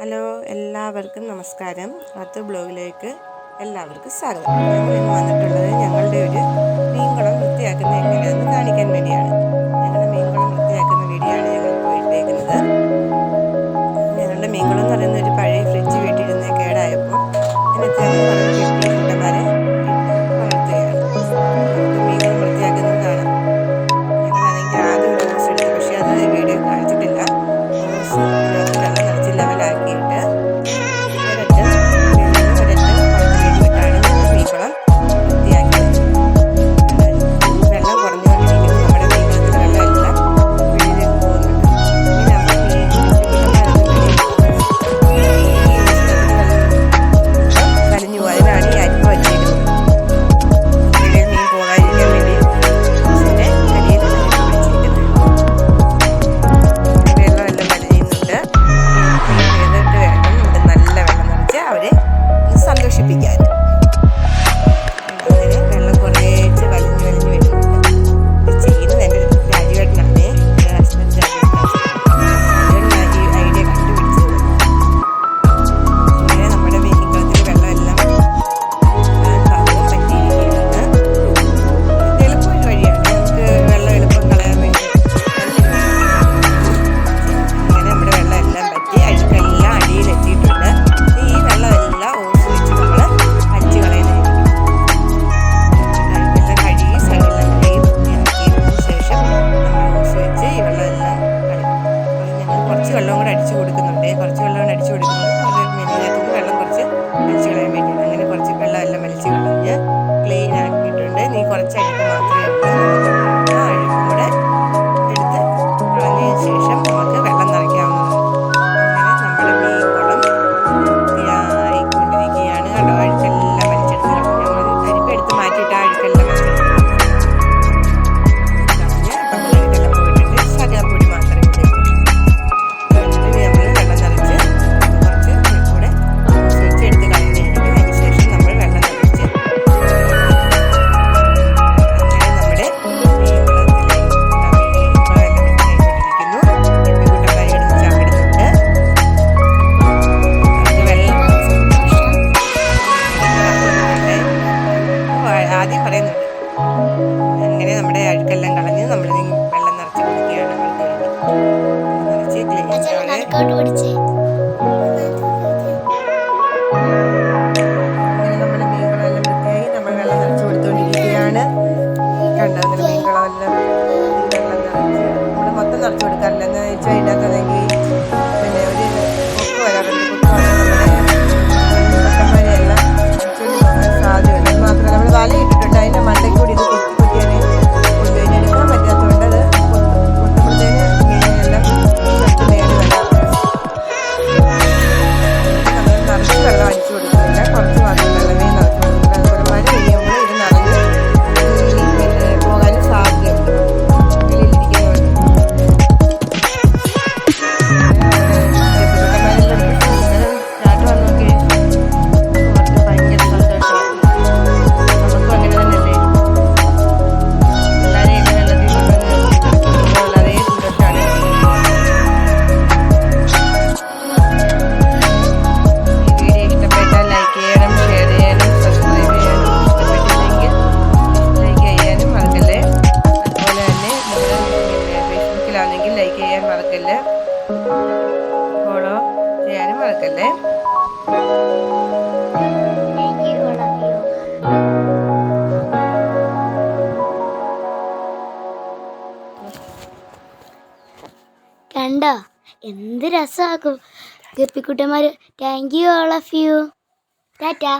Hello എല്ലാവർക്കും നമസ്കാരം. അത്ത് ബ്ലോഗിലേക്ക് എല്ലാവർക്കും സ്വാഗതം. ഞങ്ങൾ ഇന്ന് വന്നിട്ടുള്ളത് ഞങ്ങളുടെ ഒരു മീൻകുളം വൃത്തിയാക്കുന്ന എങ്ങനെയാണെന്ന് കാണിക്കാൻ വേണ്ടിയാണ്. ഞങ്ങളുടെ മീൻകുളം വൃത്തിയാക്കുന്ന വീഡിയോ ആണ് ഞങ്ങൾ പോയിട്ടേക്കുന്നത് ഞങ്ങളുടെ മീൻകുളം എന്ന് പറയുന്ന ഒരു പഴയ ഫ്രിഡ്ജ് വീട്ടിലിരുന്ന് കേടായപ്പോൾ അതിനകത്ത് ഞങ്ങൾ നല്ലോണം അടിച്ചു കൊടുക്കുന്നത് അത് മെനിനകത്തുനിന്ന് വെള്ളം കുറച്ച് അടിച്ചു കളയാൻ വേണ്ടിയാണ്. അങ്ങനെ കുറച്ച് വെള്ളം എല്ലാം വലിച്ചു കളഞ്ഞ് ക്ലീൻ ആക്കിയിട്ടുണ്ട്. നീ കുറച്ച് അടിക്കും മാത്രം പറയുന്നുണ്ട് അങ്ങനെ നമ്മുടെ അഴുക്കെല്ലാം കളഞ്ഞ് നമ്മൾ വെള്ളം നിറച്ച് കൊടുക്കുകയാണ് അവർക്ക് വേണ്ടി നിറച്ച് ക്ലീൻ ചാനൽ ഫോളോ ചെയ്യാനും മറക്കല്ലേ? കണ്ടോ? എന്ത് രസമാക്കും ഗപ്പിക്കുട്ടന്മാർ thank you all of you tata.